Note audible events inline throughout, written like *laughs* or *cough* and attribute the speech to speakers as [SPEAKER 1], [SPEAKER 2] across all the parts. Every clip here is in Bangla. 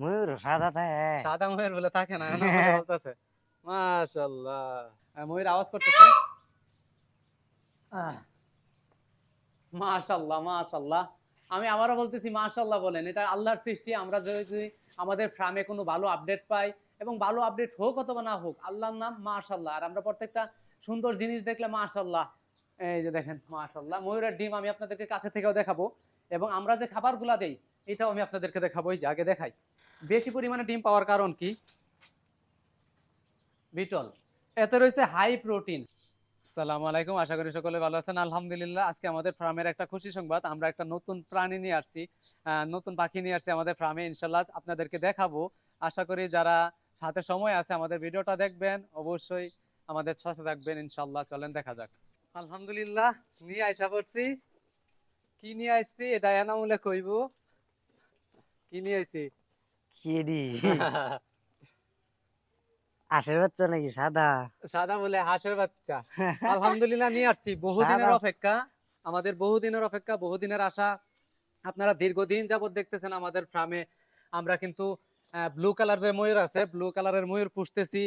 [SPEAKER 1] ময়ূর সাদা থাকে।
[SPEAKER 2] সাদা ময়ূর বলে থাকে না বলতেছে। মাশাআল্লাহ। হ্যাঁ, ময়ূর আওয়াজ করতেছে? আহ, মাশাআল্লাহ মাশাআল্লাহ। আমি আবারও বলতেছি মাশাআল্লাহ বলেন এটা আল্লাহর সৃষ্টি। আমরা যদি আমাদের ফার্মে কোনো ভালো আপডেট পাই এবং ভালো আপডেট হোক অথবা না হোক আল্লাহর নাম মাশাআল্লাহ। আর আমরা প্রত্যেকটা সুন্দর জিনিস দেখলে মাশাআল্লাহ। এই যে দেখেন মাশাআল্লাহ। ময়ূরের ডিম আমি আপনাদেরকে কাছে থেকেও দেখাবো। এবং আমরা যে খাবারগুলা দেই এটাও আমি আপনাদেরকে দেখাবো যে আগে দেখাই। বেশি পরিমাণে ডিম পাওয়ার কারণ কি? বিটল, এতে রয়েছে হাই প্রোটিন আসসালামু আলাইকুম, আশা করি সকলে ভালো আছেন। আলহামদুলিল্লাহ, আজকে আমাদের ফার্মের একটা খুশি সংবাদ। আমরা একটা নতুন প্রাণী নিয়ে আসছি নতুন পাখি নিয়ে আসছি আমাদের ফার্মে ইনশাল্লাহ আপনাদেরকে দেখাবো। আশা করি যারা হাতে সময় আছে আমাদের ভিডিওটা দেখবেন, অবশ্যই আমাদের সাথে থাকবেন ইনশাল্লাহ চলেন, দেখা যাক। আলহামদুলিল্লাহ, নিয়ে আইসা করছি কি নিয়ে আসছি, এটা এনামুলে কইব। কি নিয়ে আইছি?
[SPEAKER 1] কিরি আশের *laughs* বাচ্চা নাকি সাদা?
[SPEAKER 2] সাদা বলে হাঁসের বাচ্চা। *laughs* আলহামদুলিল্লাহ নিয়ে আসছি। বহুদিনের অপেক্ষা আমাদের বহুদিনের অপেক্ষা বহুদিনের আশা। আপনারা দীর্ঘদিন যাবত দেখতেছেন আমাদের ফার্মে। আমরা কিন্তু ব্লু কালার যে ময়ূর আছে ব্লু কালারের ময়ূর পুষতেছি।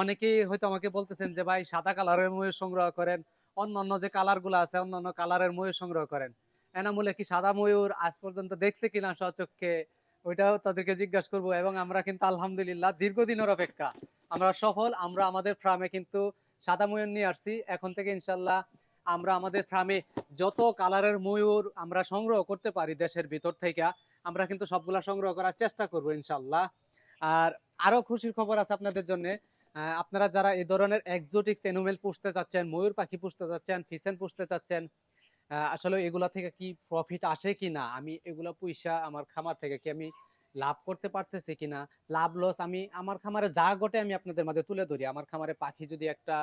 [SPEAKER 2] অনেকেই হয়তো আমাকে বলতেছেন যে ভাই সাদা কালারের ময়ূর সংগ্রহ করেন। অন্য অন্য যে কালারগুলো আছে অন্য অন্য কালারের ময়ূর সংগ্রহ করেন। এনামূলে কি সাদা ময়ূর আজ পর্যন্ত দেখছে কিনা সচক্ষে ওইটাও তাদেরকে জিজ্ঞাসা করব। এবং আমরা কিন্তু আলহামদুলিল্লাহ দীর্ঘদিনের অপেক্ষা। আমরা সফল, আমরা আমাদের ফার্মে কিন্তু সাদা ময়ূর নিয়ে আসছি। এখন থেকে ইনশাল্লাহ আমরা আমাদের ফার্মে যত কালারের ময়ূর আমরা সংগ্রহ করতে পারি দেশের ভিতর থেকে, আমরা কিন্তু সবগুলা সংগ্রহ করার চেষ্টা করব ইনশাল্লাহ আর আরও খুশির খবর আছে আপনাদের জন্য। আপনারা যারা এই ধরনের এক্সোটিক্স এনিমেল পুষতে চাচ্ছেন, ময়ূর পাখি পুষতে চাচ্ছেন ফিসেন পুষতে চাচ্ছেন আসলে এগুলা থেকে কি প্রফিট আসে কিনা আমি এগুলা পয়সা আমার খামার থেকে কি আমি লাভ করতে পারতেছি কিনা লাভ লস আমি আমার খামারে যা ঘটে আমি আপনাদের মাঝে তুলে ধরি। আমার খামারে পাখি যদি একটা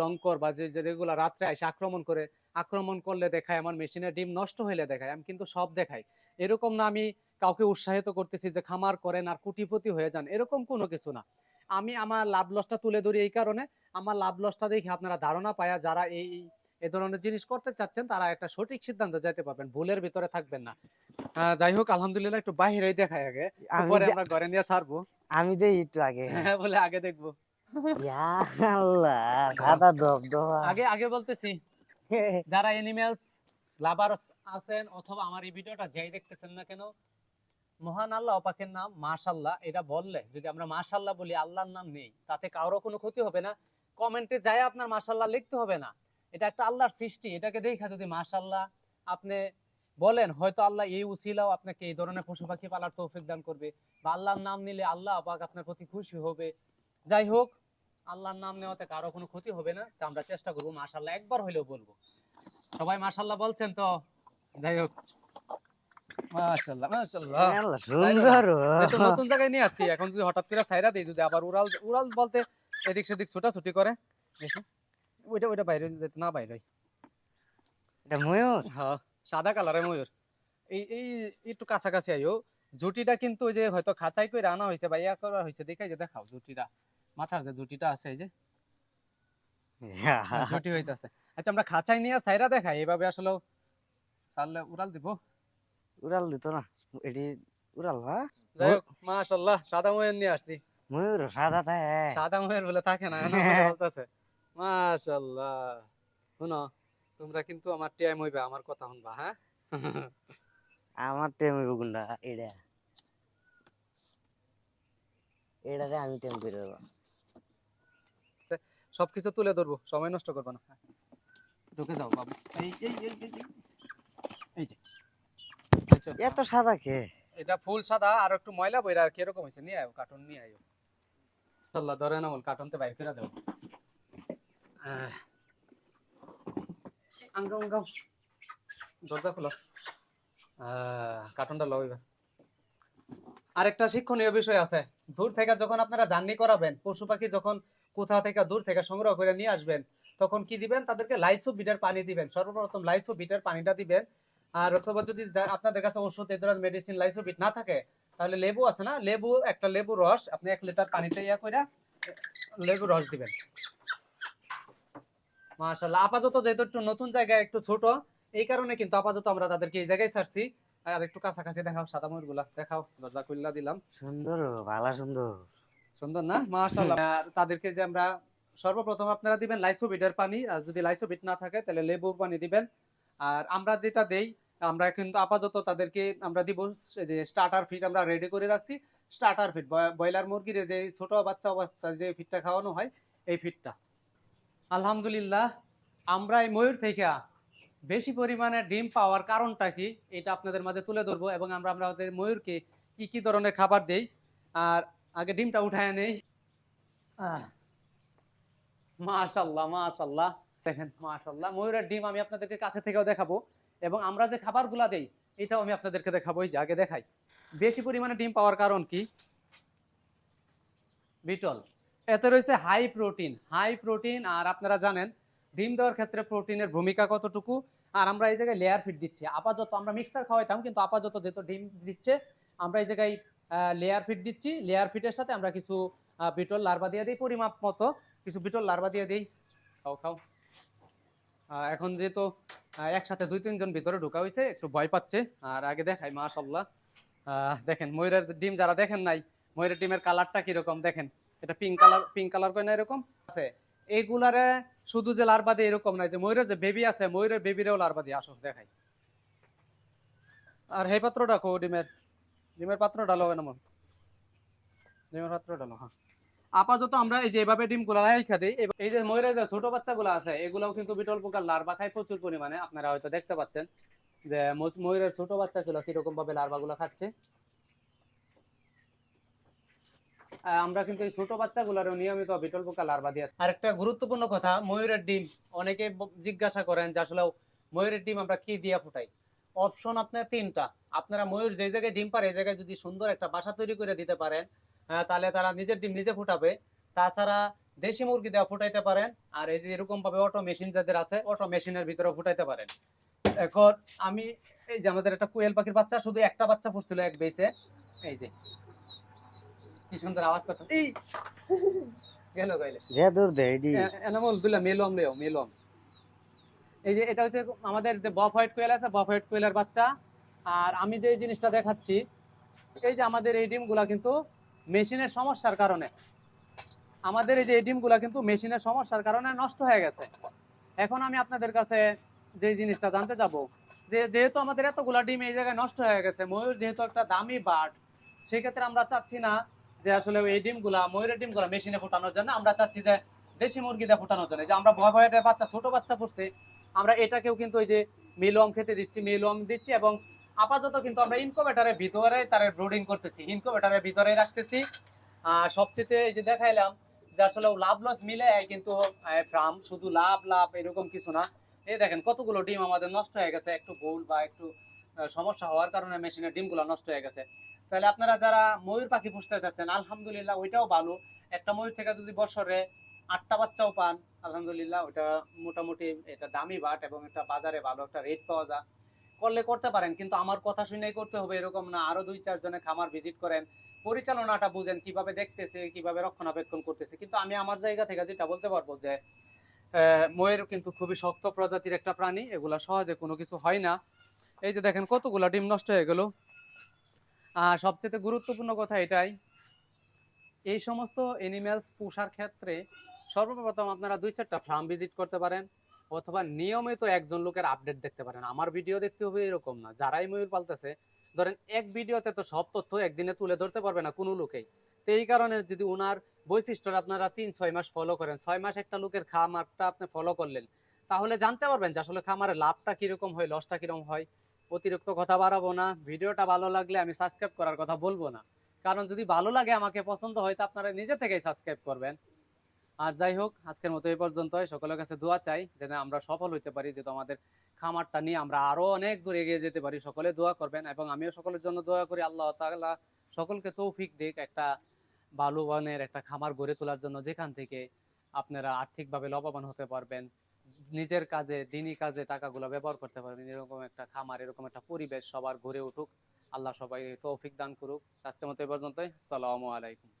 [SPEAKER 2] লঙ্কর বা যে যেগুলো রাত্রে এসে আক্রমণ করে, আক্রমণ করলে দেখায় আমার মেশিনের ডিম নষ্ট হইলে দেখায়, আমি কিন্তু সব দেখাই। এরকম না আমি কাউকে উৎসাহিত করতেছি যে খামার করেন আর কুটিপতি হয়ে যান, এরকম কোনো কিছু না। আমি আমার লাভ লসটা তুলে ধরি এই কারণে। আমার লাভ লসটা দেখে আপনারা ধারণা পায়া যারা এই এই- এই ধরনের জিনিস করতে চাচ্ছেন তারা একটা সঠিক সিদ্ধান্ত যাইতে পারবেন ভুলের ভিতরে থাকবেন না। যাই হোক আলহামদুলিল্লাহ একটু বাইরেই দেখাই আগে। পরে আমরা ঘরে নিয়ে ছাড়বো।
[SPEAKER 1] আমি দেই একটু আগে
[SPEAKER 2] হ্যাঁ। বলে আগে দেখব। আগে আগে বলতেছি যারা এনিমেলস লাভার আছেন অথবা আমার এই ভিডিওটা যেই দেখতেছেন না কেন মহান আল্লাহ অপাকের নাম মাশাল্লাহ এটা বললে যদি আমরা মাশাল্লাহ বলি আল্লাহর নাম নেই তাতে কারও কোনো ক্ষতি হবে না। কমেন্টে যায় আপনার মাশাল্লাহ লিখতে হবে না। এটা একটা আল্লাহর সৃষ্টি এটাকে দেখা যদি মাশাল্লাহ আপনি বলেন হয়তো আল্লাহ এই উসিলাও আপনাকে এই ধরনের পশু পাখি পালার তৌফিক দান করবে বা আল্লাহর নাম নিলে আল্লাহ পাক আপনার প্রতি খুশি হবে। যাই হোক আল্লাহর নাম নেওয়াতে কারও কোনো ক্ষতি হবে না তা আমরা চেষ্টা করব মাশাল্লাহ একবার হইলেও বলব। সবাই মাশাল্লাহ বলছেন তো? যাই হোক মাশাল্লাহ মাশাল্লাহ
[SPEAKER 1] সুন্দর
[SPEAKER 2] নতুন জায়গায় নিয়ে আসছি এখন যদি হঠাৎ করে সাইরা দিই যদি আবার উড়াল উড়াল বলতে এদিক সেদিক ছোটাছুটি করে ওইটা ওইটা বাইরে যেতে না বাইরে
[SPEAKER 1] এটা ময়ূর?
[SPEAKER 2] হ্যাঁ সাদা কালারের ময়ূর। এই এই একটু কাছাকাছি আইও জুটিটা কিন্তু ওই যে হয়তো খাঁচাই করে আনা হয়েছে বা ইয়া করা হয়েছে দেখাই যে দেখাও জুটিটা। মাথার যে জুটিটা আছে এই যে। হ্যাঁ, জুটি হইতাছে। আচ্ছা আমরা খাঁচাই নিয়ে সাইরা দেখাই এভাবে আসলে সারলে উড়াল দিব।
[SPEAKER 1] উড়াল দিত না এটি উড়াল বা?
[SPEAKER 2] যাই হোক মাশাল্লাহ সাদা ময়ূর নিয়ে আসছি।
[SPEAKER 1] ময়ূর সাদা থাকে
[SPEAKER 2] সাদা ময়ূর বলে থাকে না না বলতেছে। মাশাল্লাহ শুনো তোমরা কিন্তু আমার টিয়াই মইবে আমার কথা শুনবা হ্যাঁ?
[SPEAKER 1] আমার টেম হইব গুন্ডা এটা এটাতে আমি টেম করে দেবো।
[SPEAKER 2] সবকিছু তুলে ধরবো সময় নষ্ট করবা না ঢুকে যাও বাবু। এই এই এই এই, যে।
[SPEAKER 1] এত সাদা কে?
[SPEAKER 2] এটা ফুল সাদা আর একটু ময়লা বইরা আর কীরকম হয়েছে নিয়ে আয়ো কার্টুন নিয়ে আয়ো। চল্লা ধরে না বল কার্টুনতে বাইর করে দেবো আহ। আঙ্গাও দরজা খোলো। কার্টুনটা লও এবার আরেকটা শিক্ষণীয় বিষয় আছে। দূর থেকে যখন আপনারা জার্নি করাবেন, পশু পাখি যখন কোথা থেকে দূর থেকে সংগ্রহ করে নিয়ে আসবেন, তখন কি দিবেন? তাদেরকে লাইসো বিটের পানি দিবেন। সর্বপ্রথম লাইসো বিটের পানিটা দিবেন। আর অথবা যদি আপনাদের কাছে ওষুধ এই ধরনের মেডিসিন লাইসো বিট না থাকে, তাহলে লেবু আছে না? লেবু, একটা লেবু রস, আপনি এক লিটার পানিতে ইয়া করে লেবু রস দিবেন। মাশাল্লাহ আপাতত যেহেতু একটু নতুন জায়গায় একটু ছোট এই কারণে কিন্তু আপাতত আমরা তাদেরকে এই জায়গায় ছাড়ছি। আর একটু কাছাকাছি দেখাও সাদা ময়ূরগুলা দেখাও দরজা খুললা দিলাম।
[SPEAKER 1] সুন্দর ভালা সুন্দর।
[SPEAKER 2] সুন্দর না? মাশাআল্লাহ। তাদেরকে যে আমরা সর্বপ্রথম আপনারা দিবেন লাইসোবিটের পানি। আর যদি লাইসোবিট না থাকে তাহলে লেবুর পানি দিবেন। আর আমরা যেটা দেই আমরা কিন্তু আপাতত তাদেরকে আমরা দিব যে স্টার্টার ফিড আমরা রেডি করে রাখছি। স্টার্টার ফিড ব্রয়লার মুরগির যে ছোট বাচ্চা অবস্থায় যে ফিডটা খাওয়ানো হয় এই ফিডটা আলহামদুলিল্লাহ আমরা এই ময়ূর থেকে বেশি পরিমাণে ডিম পাওয়ার কারণটা কি, এটা আপনাদের মাঝে তুলে ধরবো এবং আমরা আমাদের ময়ূরকে কি কি ধরনের খাবার দেই, আর আগে ডিমটা উঠায় নেই। মাশাল্লাহ মাশাল্লাহ। দেখেন, মাশাল্লাহ, ময়ূরের ডিম আমি আপনাদেরকে কাছে থেকেও দেখাবো এবং আমরা যে খাবারগুলা দেই, এটাও আমি আপনাদেরকে দেখাবো, এই যে আগে দেখাই। বেশি পরিমাণে ডিম পাওয়ার কারণ কি? বিটল। এতে রয়েছে হাই প্রোটিন হাই প্রোটিন আর আপনারা জানেন, ডিম দেওয়ার ক্ষেত্রে প্রোটিনের ভূমিকা কতটুকু? আর আমরা এই জায়গায় লেয়ার ফিড দিচ্ছি। আপাতত আমরা মিক্সার খাওয়াইতাম, কিন্তু আপাতত যেহেতু ডিম দিচ্ছে, আমরা এই জায়গায় লেয়ার ফিড দিচ্ছি। লেয়ার ফিডের সাথে আমরা কিছু বিটল লার্ভা দিয়ে দিই, পরিমাপ মতো। কিছু বিটল লার্ভা দিয়ে দিই। খাও খাও। এখন যেহেতু একসাথে দুই তিনজন ভিতরে ঢোকা হয়েছে একটু ভয় পাচ্ছে। আর আগে দেখাই মাশাল্লাহ দেখেন, ময়ূরের ডিম যারা দেখেন নাই, ময়ূরের ডিমের কালারটা কীরকম, দেখেন। এটা পিঙ্ক কালার পিঙ্ক কালার করে না এরকম? আছে। এইগুলারে শুধু যে লার্ভা দিয়ে এরকম নাই, যে ময়ূরের যে বেবি আছে, ময়ূরের বেবিরেও লার্ভা দিয়ে আসো দেখাই। আর এই পাত্রটা কো ডিমের? ডিমের পাত্র ডালো হবে না মন ডিমের পাত্র ডালো হ্যাঁ। আপাতত আমরা এই যে এভাবে ডিমগুলা রাখা দিই এই যে ময়ূরের যে ছোট বাচ্চাগুলো আছে, এগুলাও কিন্তু বিটল পোকার লার্ভা খায় প্রচুর পরিমাণে। আপনারা হয়তো দেখতে পাচ্ছেন যে ময়ূরের ছোট বাচ্চাগুলো কীরকম ভাবে লার্ভাগুলো খাচ্ছে আহ, আমরা কিন্তু এই ছোট বাচ্চাগুলোরও নিয়মিত বিটল পোকা লার্ভা দিয়ে আর একটা গুরুত্বপূর্ণ কথা, ময়ূরের ডিম। অনেকে জিজ্ঞাসা করেন যে আসলে ময়ূরের ডিম আমরা কি দিয়া ফুটাই? অপশন আপনার তিনটা। আপনারা ময়ূর যে জায়গায় ডিম পারে, এই জায়গায় যদি সুন্দর একটা বাসা তৈরি করে দিতে পারেন তাহলে তারা নিজের ডিম নিজে ফুটাবে। তাছাড়া দেশি মুরগি দেওয়া ফুটাইতে পারেন, আর এই যে এরকম ভাবে অটো মেশিন যাদের আছে অটো মেশিনের ভিতরে ফুটাইতে পারেন। এখন আমি, এই যে আমাদের একটা কোয়েল পাখির বাচ্চা, শুধু একটা বাচ্চা ফুটছিল এক বেসে এই যে কি সুন্দর আওয়াজ এই। গেল গাইলে
[SPEAKER 1] যে দূর দে এডি
[SPEAKER 2] এনামল দুলা মেলম লেও মেলম। এই যে এটা হচ্ছে আমাদের যে বফ হোয়াইট কোয়েল আছে বফ হোয়াইট কোয়েলের বাচ্চা। আর আমি যে জিনিসটা দেখাচ্ছি এই যে আমাদের এই ডিমগুলা কিন্তু মেশিনের সমস্যার কারণে। আমাদের এই যে এই ডিমগুলা কিন্তু মেশিনের সমস্যার কারণে নষ্ট হয়ে গেছে। এখন আমি আপনাদের কাছে যে জিনিসটা জানতে যাব যে যেহেতু আমাদের এতগুলা ডিম এই জায়গায় নষ্ট হয়ে গেছে ময়ূর যেহেতু একটা দামি বার্ড সেক্ষেত্রে আমরা চাচ্ছি না যে আসলে এই ডিমগুলা, ময়ূরের ডিমগুলা মেশিনে ফোটানোর জন্য আমরা চাচ্ছি যে দেশি মুরগি দিয়ে ফোটানোর জন্য। যে আমরা ভয় ভয়ের বাচ্চা, ছোট বাচ্চা পুষছি, আমরা এটাকেও কিন্তু ওই যে মিলম খেতে দিচ্ছি মিলম দিচ্ছি এবং আপাতত কিন্তু আমরা ইনকোভেটারের ভিতরে তার ব্রুডিং করতেছি ইনকোভেটারের ভিতরে রাখতেছি। সবচেয়ে এই যে দেখাইলাম যে আসলে লাভ লস মিলে কিন্তু ফার্ম শুধু লাভ লাভ এরকম কিছু না। এই দেখেন কতগুলো ডিম আমাদের নষ্ট হয়ে গেছে, একটু ভুল বা একটু সমস্যা হওয়ার কারণে মেশিনের ডিমগুলো নষ্ট হয়ে গেছে। তাহলে আপনারা যারা ময়ূর পাখি পুষতে চাচ্ছেন আলহামদুলিল্লাহ ওইটাও ভালো। একটা ময়ূর থেকে যদি বছরে আটটা বাচ্চাও পান, আলহামদুলিল্লাহ ওটা মোটামুটি এটা দামি বাট এবং এটা বাজারে ভালো একটা রেট পাওয়া যায়। করলে করতে পারেন, কিন্তু আমার কথা শুনেই করতে হবে এরকম না। আরও দুই চারজনে খামার ভিজিট করেন, পরিচালনাটা বুঝেন, কীভাবে দেখতেছে, কীভাবে রক্ষণাবেক্ষণ করতেছে। কিন্তু আমি আমার জায়গা থেকে যেটা বলতে পারব যে ময়ূর কিন্তু খুবই শক্ত প্রজাতির একটা প্রাণী, এগুলা সহজে কোনো কিছু হয় না। এই যে দেখেন কতগুলা ডিম নষ্ট হয়ে গেল। সবচেয়ে গুরুত্বপূর্ণ কথা এটাই, এই সমস্ত এনিম্যালস পোষার ক্ষেত্রে সর্বপ্রথম আপনারা দুই চারটা ফার্ম ভিজিট করতে পারেন, অথবা নিয়মিত একজন লোকের আপডেট দেখতে পারেন। আমার ভিডিও দেখতে হবে এরকম না, যারাই ময়ূর পালতেছে, ধরেন এক ভিডিওতে তো সব তথ্য একদিনে তুলে ধরতে পারবে না কোনো লোকেই। তো এই কারণে যদি ওনার বৈশিষ্ট্য আপনারা তিন, ছয় মাস ফলো করেন, ছয় মাস একটা লোকের খামারটা আপনি ফলো করলেন, তাহলে জানতে পারবেন যে আসলে খামারের লাভটা কীরকম হয় লসটা কীরকম হয়। অতিরিক্ত কথা বাড়াবো না, ভিডিওটা ভালো লাগলে আমি সাবস্ক্রাইব করার কথা বলব না। কারণ যদি ভালো লাগে আমাকে পছন্দ হয়, তো আপনারা নিজে থেকেই সাবস্ক্রাইব করবেন। আর যাই হোক, আজকের মতো এই পর্যন্তই। সকলের কাছে দোয়া চাই যেন আমরা সফল হইতে পারি, যেহেতু আমাদের খামারটা নিয়ে আমরা আরও অনেক দূর এগিয়ে যেতে পারি। সকলে দোয়া করবেন এবং আমিও সকলের জন্য দোয়া করি। আল্লাহ তাআলা সকলকে তৌফিক দিক একটা ভালো মানের একটা খামার গড়ে তোলার জন্য যেখান থেকে আপনারা আর্থিকভাবে লাভবান হতে পারবেন। নিজের কাজে, দিনই কাজে টাকাগুলো ব্যবহার করতে পারবেন এরকম একটা খামার, এরকম একটা পরিবেশ সবার ঘুরে উঠুক। আল্লাহ সবাই তৌফিক দান করুক। আজকের মতো এই পর্যন্তই। আসসালামু আলাইকুম।